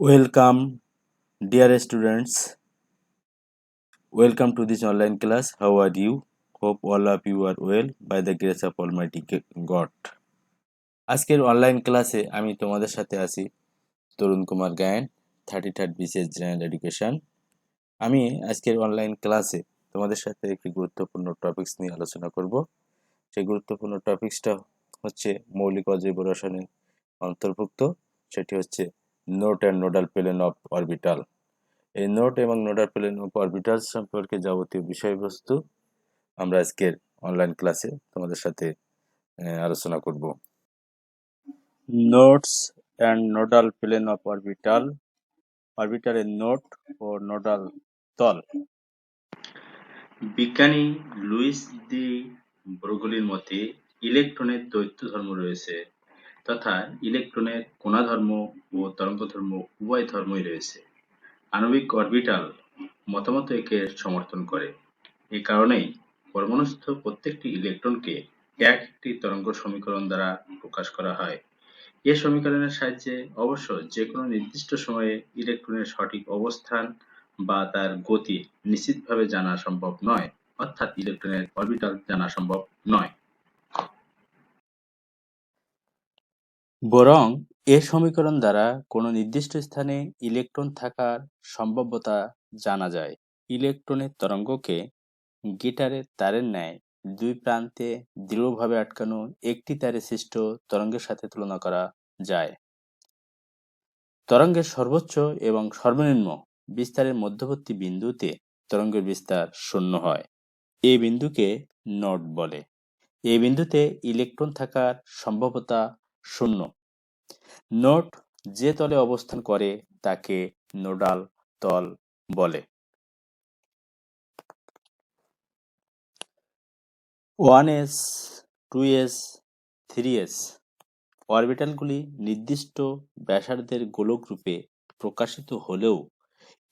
Welcome, dear students. Welcome to this online class. How are you? Hope all of you are well by the grace of Almighty God. আজকের online ক্লাসে আমি তোমাদের সাথে আছি Tarun Kumar Gayan thirty third BCS general education আমি আজকের online ক্লাসে তোমাদের সাথে একটি গুরুত্বপূর্ণ টপিক্স নিয়ে আলোচনা করব সেই গুরুত্বপূর্ণ টপিকসটা হচ্ছে মৌলিক অজৈব রসায়নের অন্তর্ভুক্ত সেটি হচ্ছে node and nodal plane of orbital এই নোট এবং নোডাল প্লেন অফ অরবিটাল সম্পর্কে যাবতীয় বিষয়বস্তু আমরা আজকের অনলাইন ক্লাসে তোমাদের সাথে আলোচনা করব। Nodes and nodal plane of orbital অরবিটালের নোট ও নোডাল তল। বিজ্ঞানী লুইস দি ব্রোগলির মতে ইলেকট্রনের দ্বৈত ধর্ম রয়েছে তথা ইলেকট্রনের কণা ধর্ম ও তরঙ্গ ধর্ম উভয় ধর্মই রয়েছে। আণবিক অরবিটাল মতামত একে সমর্থন করে। এ কারণেই পরমাণুস্থ প্রত্যেকটি ইলেকট্রনকে এক একটি তরঙ্গ সমীকরণ দ্বারা প্রকাশ করা হয়। এ সমীকরণের সাহায্যে অবশ্য যে কোনো নির্দিষ্ট সময়ে ইলেকট্রনের সঠিক অবস্থান বা তার গতি নিশ্চিতভাবে জানা সম্ভব নয়, অর্থাৎ ইলেকট্রনের অরবিটাল জানা সম্ভব নয়। বরং এ সমীকরণ দ্বারা কোনো নির্দিষ্ট স্থানে ইলেকট্রন থাকার সম্ভাব্যতা জানা যায়। ইলেকট্রনের তরঙ্গকে গিটারের তারের ন্যায় দুই প্রান্তে দৃঢ়ভাবে আটকানো একটি তারে সৃষ্ট তরঙ্গের সাথে তুলনা করা যায়। তরঙ্গের সর্বোচ্চ এবং সর্বনিম্ন বিস্তারের মধ্যবর্তী বিন্দুতে তরঙ্গের বিস্তার শূন্য হয়। এই বিন্দুকে নোড বলে। এই বিন্দুতে ইলেকট্রন থাকার সম্ভাব্যতা শূন্য। নোড যে তলে অবস্থান করে, তাকে নোডাল তল বলে। One S, two S, three S অরবিটালগুলি নির্দিষ্ট ব্যাসার্ধের গোলক রূপে প্রকাশিত হলেও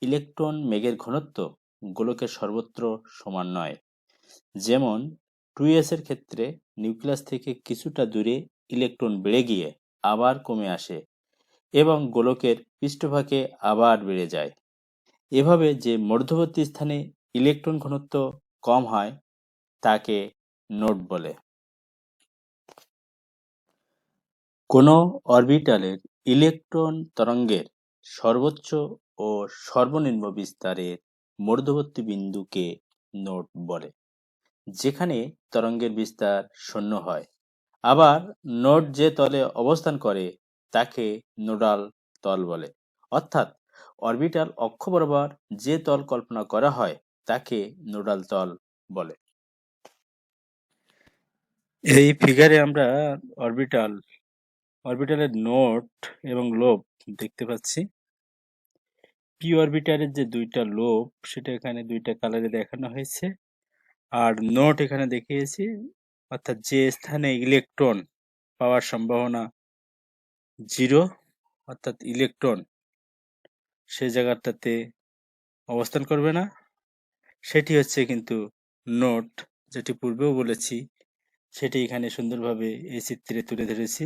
ইলেকট্রন মেঘের ঘনত্ব গোলকের সর্বত্র সমান নয়। যেমন, টু এর ক্ষেত্রে নিউক্লিয়াস থেকে কিছুটা দূরে ইলেকট্রন বেড়ে গিয়ে আবার কমে আসে এবং গোলকের পৃষ্ঠভাগে আবার বেড়ে যায়। এভাবে যে মধ্যবর্তী স্থানে ইলেকট্রন ঘনত্ব কম হয়, তাকে নোড বলে। কোনো অরবিটালের ইলেকট্রন তরঙ্গের সর্বোচ্চ ও সর্বনিম্ন বিস্তারের মধ্যবর্তী বিন্দুকে নোড বলে, যেখানে তরঙ্গের বিস্তার শূন্য হয়। আবার নোড যে তলে অবস্থান করে, তাকে নোডাল তল বলে। অর্থাৎ অরবিটাল অক্ষ বরাবর যে তল কল্পনা করা হয়, তাকে নোডাল তল বলে। এই ফিগারে আমরা অরবিটাল, অরবিটালের নোট এবং লোব দেখতে পাচ্ছি। পি অরবিটালের যে দুইটা লোব, সেটা এখানে দুইটা কালারে দেখানো হয়েছে। আর নোট এখানে দেখিয়েছি অর্থাৎ যে স্থানে ইলেকট্রন পাওয়ার সম্ভাবনা জিরো অর্থাৎ ইলেকট্রন সে জায়গাটাতে অবস্থান করবে না। সেটি হচ্ছে কিন্তু নোট যেটি পূর্বেও বলেছি, সেটি এখানে সুন্দরভাবে এই চিত্রে তুলে ধরেছি।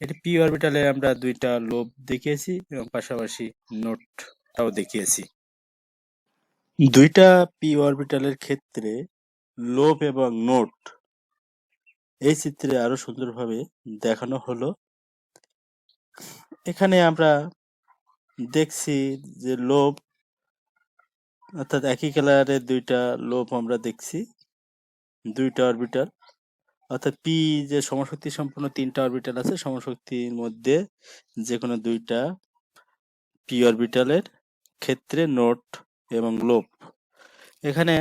এটি পি অরবিটালে আমরা দুইটা লোভ দেখিয়েছি এবং পাশাপাশি নোটটাও দেখিয়েছি। দুইটা পি অরবিটালের ক্ষেত্রে লোভ এবং নোট এই চিত্রে আরও সুন্দরভাবে দেখানো হলো। এখানে আমরা দেখছি যে লোব অর্থাৎ একই কালারের দুইটা লোব আমরা দেখছি, দুইটা অরবিটাল অর্থাৎ পি যে সমশক্তি সম্পন্ন তিনটা অরবিটাল আছে, সমশক্তির মধ্যে যে কোনো দুইটা পি অরবিটালের ক্ষেত্রে নোট এবং লোব এখানে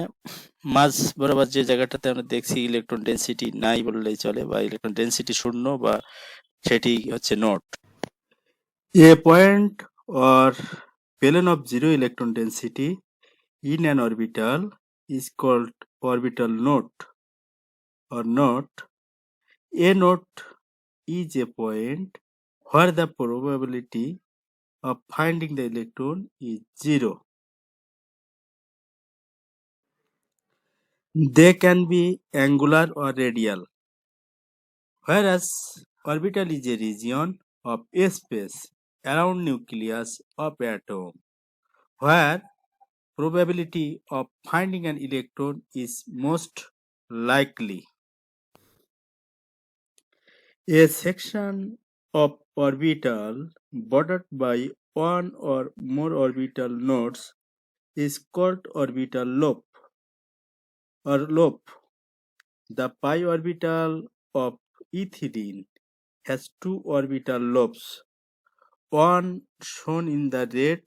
মাঝ বরাবর যে জায়গাটাতে আমরা দেখছি ইলেকট্রন ডেন্সিটি নাই বললেই চলে বা ইলেকট্রন ডেন্সিটি শূন্য বা সেটি হচ্ছে node a point or plane of zero electron density in an orbital is called orbital node or node a node is a point where the probability of finding the electron is zero They can be angular or radial, whereas orbital is a region of space around nucleus of atom where probability of finding an electron is most likely. A section of orbital bordered by one or more orbital nodes is called orbital lobe or lobe. The pi orbital of ethylene has two orbital lobes, one shown in the red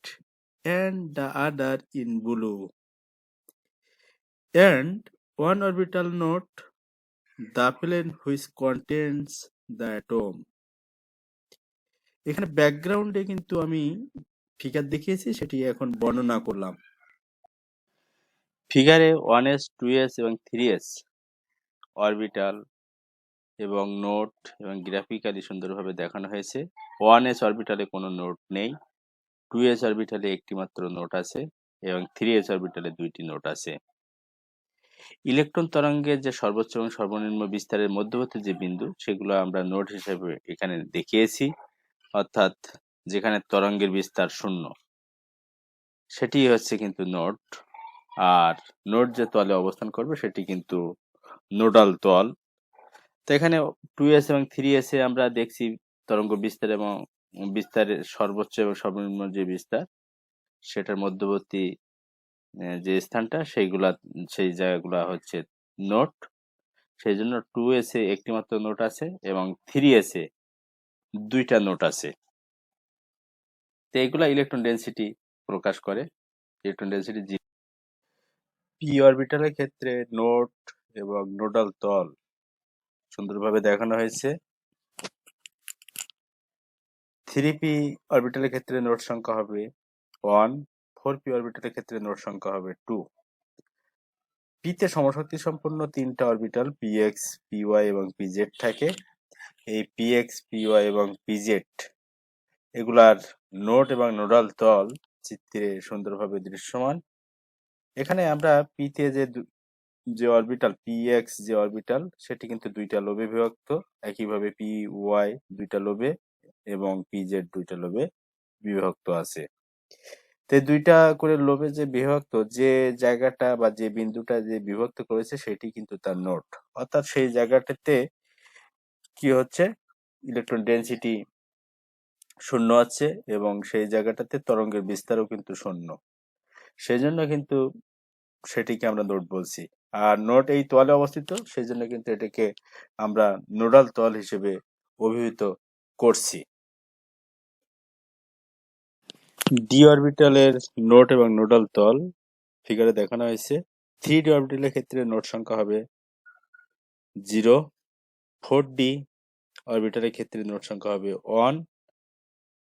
and the other in blue, and one orbital node, the plane which contains the atom. এখানে ব্যাকগ্রাউন্ডে কিন্তু আমি figure দেখিয়েছি সেটি এখন বর্ণনা করলাম ফিগারে ওয়ান এস টু এস এবং থ্রি এস অরবিটাল এবং নোট এবং গ্রাফিক্যালি সুন্দরভাবে দেখানো হয়েছে। ওয়ান এস অরবিটালে কোনো নোট নেই। টু এস অরবিটালে একটি মাত্র নোট আছে এবং থ্রি এস অরবিটালে দুইটি নোট আছে। ইলেকট্রন তরঙ্গের যে সর্বোচ্চ এবং সর্বনিম্ন বিস্তারের মধ্যবর্তী যে বিন্দু, সেগুলো আমরা নোট হিসেবে এখানে দেখিয়েছি। অর্থাৎ যেখানে তরঙ্গের বিস্তার শূন্য। সেটি হচ্ছে কিন্তু নোট আর নোট যে তলে অবস্থান করবে সেটি কিন্তু নোডাল তল। তো এখানে টু এস এবং থ্রি এস আমরা দেখছি তরঙ্গ বিস্তার এবং বিস্তারের সর্বোচ্চ এবং সর্বনিম্ন যে বিস্তার, সেটার মধ্যবর্তী যে স্থানটা, সেইগুলা, সেই জায়গাগুলা হচ্ছে নোট সেই জন্য টু এস একটি মাত্র নোট আছে এবং থ্রি এস দুইটা নোট আছে। তো এইগুলা ইলেকট্রন ডেন্সিটি প্রকাশ করে। ইলেকট্রন ডেন্সিটি পি অরবিটালের ক্ষেত্রে নোট এবং নোডাল তল সুন্দরভাবে দেখানো হয়েছে। থ্রি পি অরবিটালের ক্ষেত্রে নোট সংখ্যা হবে ওয়ান ফোর পি অরবিটালের ক্ষেত্রে নোট সংখ্যা হবে টু পিতে সমশক্তি সম্পন্ন তিনটা orbital P X P Y এবং পি জেড থাকে। এই পি এক্স পি ওয়াই এবং পি জেড এগুলার নোট এবং নোডাল তল চিত্রে সুন্দরভাবে দৃশ্যমান। এখানে আমরা পিতে যে দু- যে অরবিটাল পি এক্স যে অরবিটাল সেটি কিন্তু দুইটা লোবে বিভক্ত। একইভাবে পি ওয়াই দুইটা লোবে এবং পি জেড দুইটা লোবে বিভক্ত আছে। তো দুইটা করে লোবে যে বিভক্ত, যে জায়গাটা বা যে বিন্দুটা যে বিভক্ত করেছে, সেটি কিন্তু তার নোট অর্থাৎ সেই জায়গাটাতে কি হচ্ছে? ইলেকট্রন ডেন্সিটি শূন্য আছে এবং সেই জায়গাটাতে তরঙ্গের বিস্তারও কিন্তু শূন্য। সেই জন্য কিন্তু সেটিকে আমরা নোট বলছি। আর নোট এই তলে অবস্থিত সেই জন্য কিন্তু এটাকে আমরা নোডাল তল হিসেবে অভিহিত করছি। ডি অরবিটালের নোট এবং নোডাল তল ফিগারে দেখানো হয়েছে। থ্রি ডি অরবিটালের ক্ষেত্রে নোট সংখ্যা হবে জিরো ফোর ডি অরবিটালের ক্ষেত্রে নোট সংখ্যা হবে ওয়ান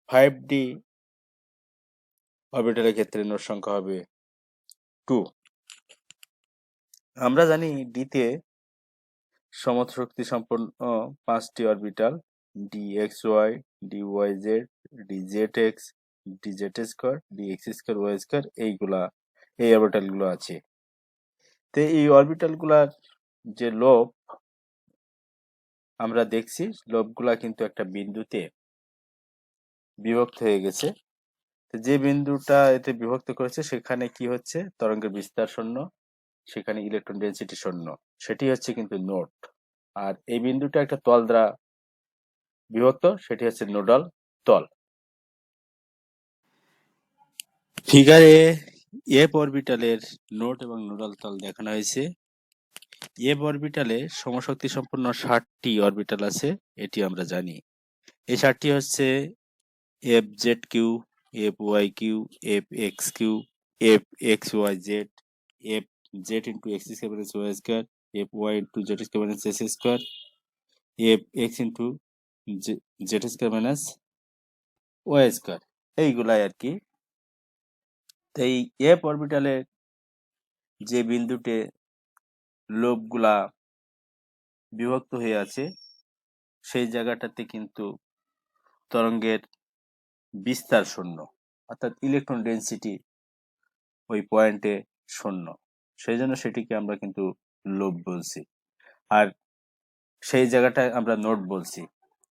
ফাইভ ডি অরবিটালের ক্ষেত্রে নোট সংখ্যা হবে টু। আমরা জানি ডিতে সমশক্তি সম্পন্ন পাঁচটি orbital D X Y D Y Z D Z X D Z square D X square Y square এইগুলা, এই অরবিটালগুলো আছে। তো এই অরবিটালগুলার যে লোভ আমরা দেখছি, লোবগুলা কিন্তু একটা বিন্দুতে বিভক্ত হয়ে গেছে। যে বিন্দুটা এতে বিভক্ত করেছে সেখানে কি হচ্ছে? তরঙ্গের বিস্তার শূন্য, সেখানে ইলেকট্রন ডেন্সিটি শূন্য, সেটি হচ্ছে কিন্তু নোট আর এই বিন্দুটা একটা তল দ্বারা বিভক্ত, সেটি হচ্ছে নোডাল তল। ফিগারে এফ অরবিটালের নোট এবং নোডাল তল দেখানো হয়েছে। এফ অরবিটালে সমশক্তি সম্পন্ন ষাটটি অরবিটাল আছে, এটি আমরা জানি। এই ষাটটি হচ্ছে F Z cube F Y cube F X cube F X Y Z F Z into X square minus Y square F Y into Z square minus S square F X into Z square minus Y square এইগুলাই আর কি। তো এই F অরবিটালে যে বিন্দুতে লোবগুলা বিভক্ত হয়ে আছে, সেই জায়গাটাতে কিন্তু তরঙ্গের বিস্তার শূন্য, অর্থাৎ ইলেকট্রন ডেন্সিটি ওই পয়েন্টে শূন্য। সেই জন্য সেটিকে আমরা কিন্তু লোব বলছি। আর সেই জায়গাটায় আমরা নোট বলছি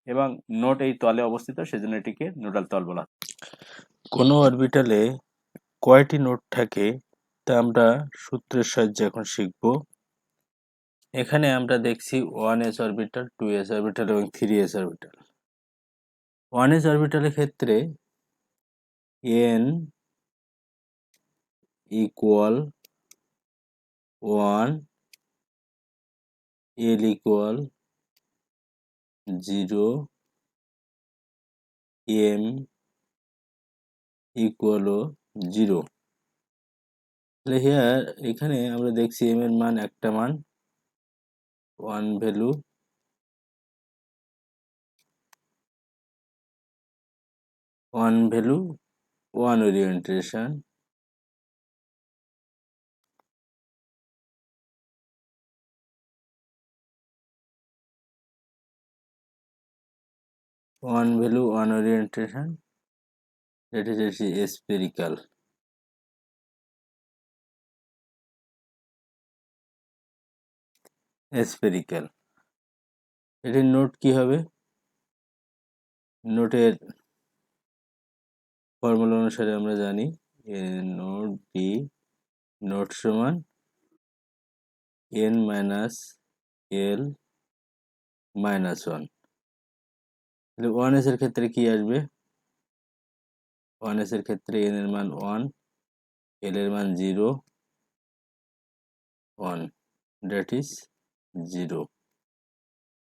এবং নোট এই তলে অবস্থিত, সেজন্য এটিকে নোডাল তল বলা। কোনো অরবিটালে কয়টি নোট থাকে তা আমরা সূত্রের সাহায্যে এখন শিখব। এখানে আমরা দেখছি one S orbital two S orbital এবং three S orbital one S অরবিটালের ক্ষেত্রে N equal one L equal zero M equal zero. তাহলে হিয়ার এখানে আমরা দেখছি এম এর মান একটা মান one value one value one orientation one value one orientation that is is spherical. Spherical. এটির নোট কি হবে? নোটের ফর্মুলা অনুসারে আমরা জানি নোট বি নোট সমান N minus L minus one. তাহলে ওয়ান এস এর ক্ষেত্রে কি আসবে? ওয়ান এস এর ক্ষেত্রে এন এর মান ওয়ান, এল এর মান zero, one that is zero.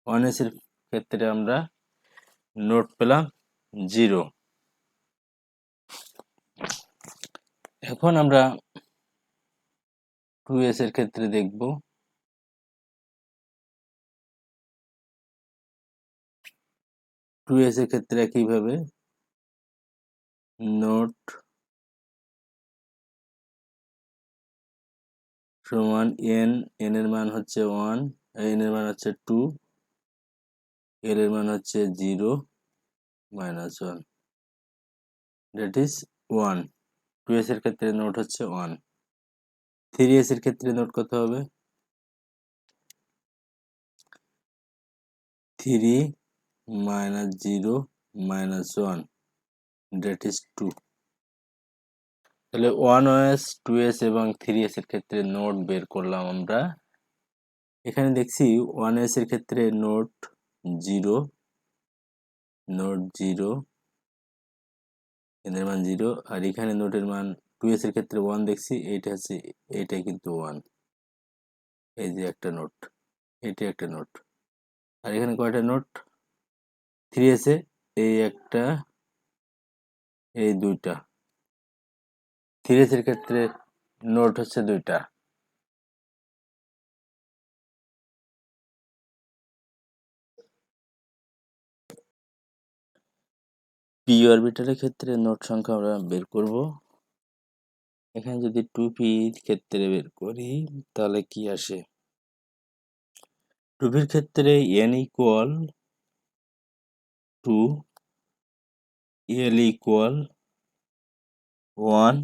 One S এর ক্ষেত্রে আমরা নোট পেলাম জিরো। এখন আমরা টু এস এর ক্ষেত্রে দেখব। টু এস এর ক্ষেত্রে একইভাবে নোট সমান এন এন এর মান হচ্ছে ওয়ান এন এর মান হচ্ছে টু এল এর মান হচ্ছে zero minus one that is one two S এর ক্ষেত্রে নোট হচ্ছে ওয়ান থ্রি এস এর ক্ষেত্রে নোট কত হবে? Three minus zero minus one that is two তাহলে one O S two S এবং থ্রি এস এর ক্ষেত্রে নোট বের করলাম আমরা। এখানে দেখছি ওয়ান এস এর ক্ষেত্রে নোট জিরো নোট জিরো এদের মান জিরো আর এখানে নোটের মান টু এর ক্ষেত্রে ওয়ান দেখছি, এইটা হচ্ছে, এইটাই কিন্তু ওয়ান এই যে একটা নোট এটি একটা নোট। আর এখানে কয়টা নোট? থ্রি এসে এই একটা, এই দুইটা। থ্রি এর ক্ষেত্রে নোট হচ্ছে দুইটা। পি অরবিটালের ক্ষেত্রে নোট সংখ্যা আমরা বের করব। এখানে যদি টু পির ক্ষেত্রে বের করি, তাহলে কি আসে? টু পির ক্ষেত্রে N equal two L equal one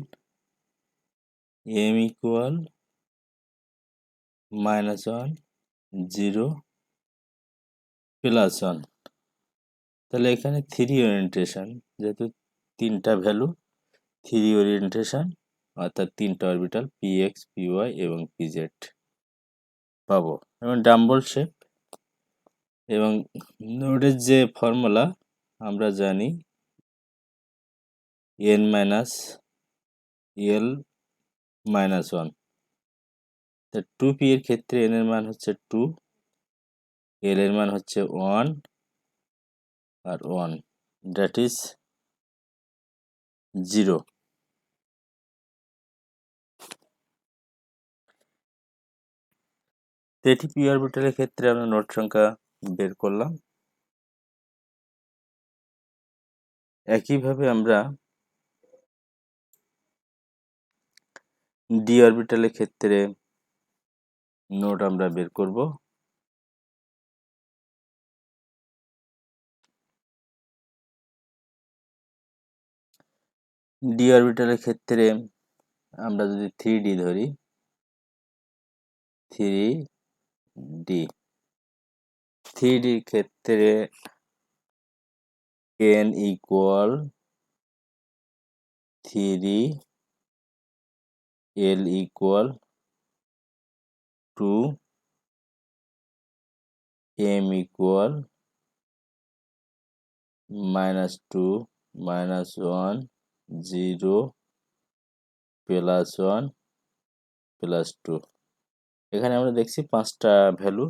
M equal minus one zero plus one তাহলে এখানে থ্রি ওরিয়েন্টেশন যেহেতু তিনটা ভ্যালু থ্রি ওরিয়েন্টেশন অর্থাৎ তিনটা orbital P X P Y এবং পি জেড পাবো। এবং ডাম্বল শেপ এবং নোডের যে ফর্মুলা আমরা জানি N minus L minus one তা টু পি এর ক্ষেত্রে এন এর মান হচ্ছে টু এল এর মান হচ্ছে ওয়ান আর ওয়ান দ্যাট ইজ জিরো এটি পি অরবিটালের ক্ষেত্রে আমরা নোট সংখ্যা বের করলাম। একইভাবে আমরা ডি অরবিটালের ক্ষেত্রে নোট আমরা বের করব। ডি অরবিটালের ক্ষেত্রে আমরা যদি থ্রি ডি ধরি থ্রি ডি থ্রি ডির ক্ষেত্রে n equal three l equal two m equal minus two minus one zero, plus one, plus two. এখানে আমরা দেখছি পাঁচটা ভ্যালু,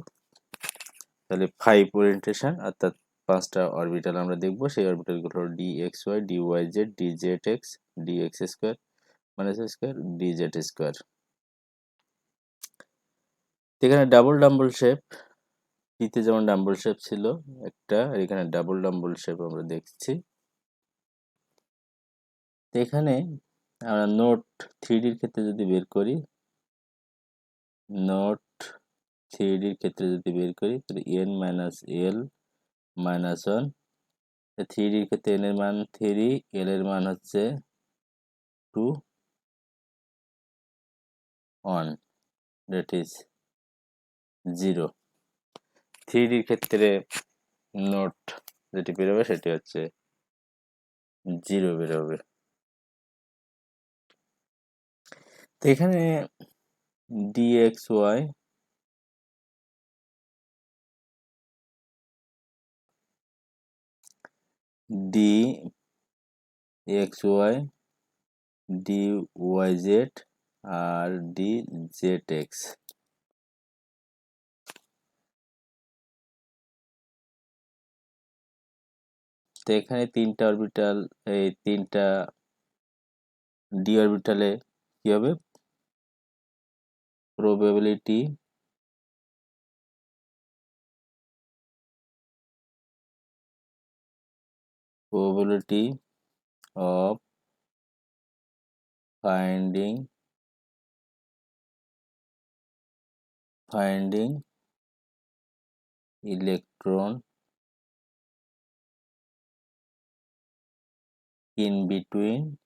তাহলে ফাইভ ওরিয়েন্টেশন, অর্থাৎ পাঁচটা অরবিটাল আমরা দেখব। সেই অরবিটালগুলো হলো D X Y D Y Z D Z X D X square minus square. D Z square এখানে ডাবল ডাম্বল শেপ পিতে যেমন ডাম্বল শেপ ছিল একটা এখানে ডাবল ডাম্বল শেপ আমরা দেখছি। এখানে আমরা নোট থ্রিডির ক্ষেত্রে যদি বের করি, নোট থ্রিডির ক্ষেত্রে যদি বের করি, তাহলে N minus L minus one থ্রিডির ক্ষেত্রে এন এর মান থ্রি এল এর মান হচ্ছে two one that is zero থ্রিডির ক্ষেত্রে নোট যেটি বেরোবে, সেটি হচ্ছে জিরো বেরোবে। তো এখানে D X Y D X Y D Y Z আর ডি জেড এক্স তো এখানে তিনটা অরবিটাল এই তিনটা ডি অরবিটালে কি হবে? Probability probability of finding finding electron in between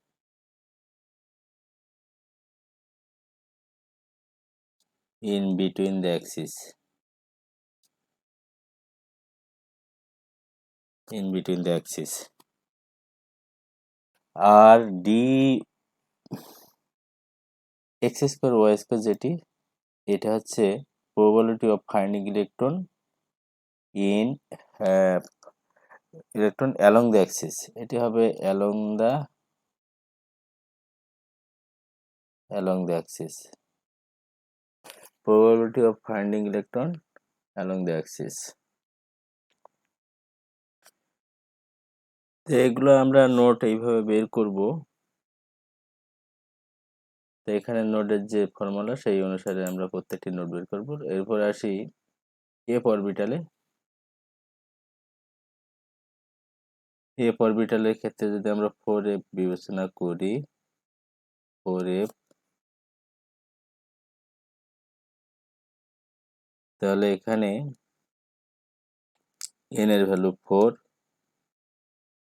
in between the axis. In between the axis. R D X square Y square যেটি এটা হচ্ছে probability of finding electron in electron along the axis এটি হবে along the along the axis probability of finding electron along the axis. তো এগুলো আমরা note এইভাবে বের করব। তো এখানে নোটের যে ফর্মুলা সেই অনুসারে আমরা প্রত্যেকটি নোট বের করব। এরপর আসি এফ অরবিটালে এফ অরবিটালের ক্ষেত্রে যদি আমরা ফোর এফ বিবেচনা করি ফোর এফ তাহলে এখানে এন এর ভ্যালু ফোর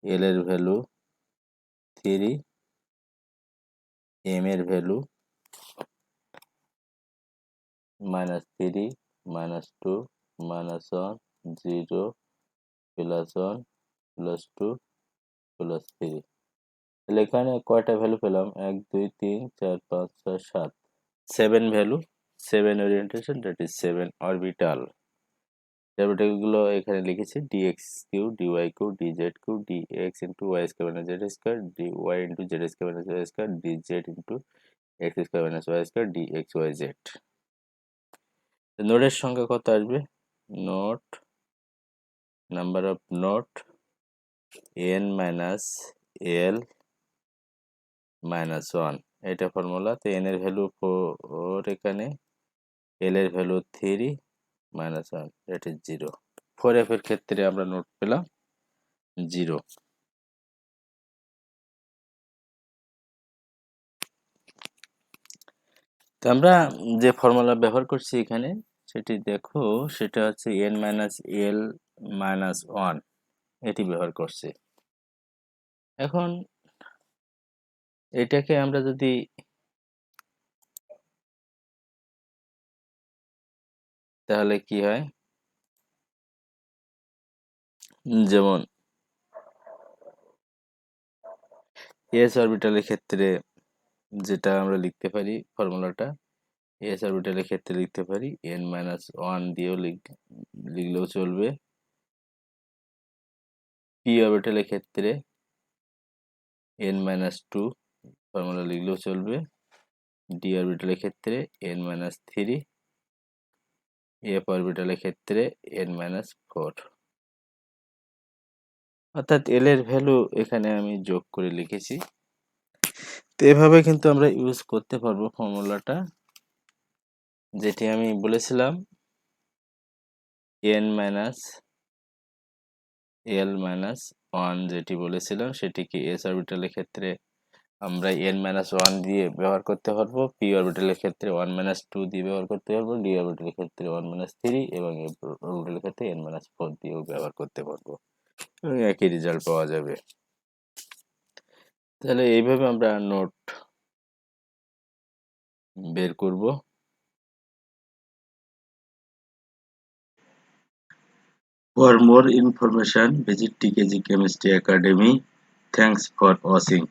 এল এর ভ্যালু থ্রি এম এর value minus three minus two minus one zero plus one plus two plus three তাহলে এখানে কয়টা ভ্যালু পেলাম? এক, দুই, তিন, চার, পাঁচ, ছয়, সাত। Seven value seven orientation that is seven orbital অরবিটালগুলো এখানে লিখেছি D X cube D Y cube D Z cube D X into Y square minus Z square D Y into Z square minus Y square D Z into X square minus Y square D X Y Z নোটের সংখ্যা কত আসবে? Node number of node N minus L minus one এটা formula তো N এর value four এখানে। L এর value three minus one that zero four F এর ক্ষেত্রে আমরা নোট পেলাম জিরো আমরা যে ফর্মুলা ব্যবহার করছি এখানে, সেটি দেখো, সেটা হচ্ছে N minus L minus one এটি ব্যবহার করছি। এখন, এটাকে আমরা যদি তাহলে কি হয়? যেমন এস অরবিটালের ক্ষেত্রে যেটা আমরা লিখতে পারি ফর্মুলাটা এস অরবিটালের ক্ষেত্রে লিখতে পারি এন মাইনাস ওয়ান দিয়েও লিখ- লিখলেও চলবে। পি অরবিটালের ক্ষেত্রে এন মাইনাস টু ফর্মুলা লিখলেও চলবে। ডি অরবিটালের ক্ষেত্রে এন মাইনাস থ্রি এফ অরবিটালের ক্ষেত্রে এন মাইনাস ফোর অর্থাৎ এল এর ভ্যালু এখানে আমি যোগ করে লিখেছি। তো এভাবে কিন্তু আমরা ইউজ করতে পারব ফর্মুলাটা যেটি আমি বলেছিলাম N minus L minus one যেটি বলেছিলাম, সেটিকে এস অরবিটালের ক্ষেত্রে আমরা এন মাইনাস ওয়ান দিয়ে ব্যবহার করতে পারব। পি অরবিটালের ক্ষেত্রে ওয়ান মাইনাস টু দিয়ে ব্যবহার করতে পারব। ডি অরবিটালের ক্ষেত্রে ওয়ান মাইনাস থ্রি এবং এফ অরবিটালের ক্ষেত্রে এন মাইনাস ফোর দিয়েও ব্যবহার করতে পারব। এবং একই রেজাল্ট পাওয়া যাবে। তাহলে এইভাবে আমরা নোট বের করব। For more information, visit TKG Chemistry Academy. Thanks for watching.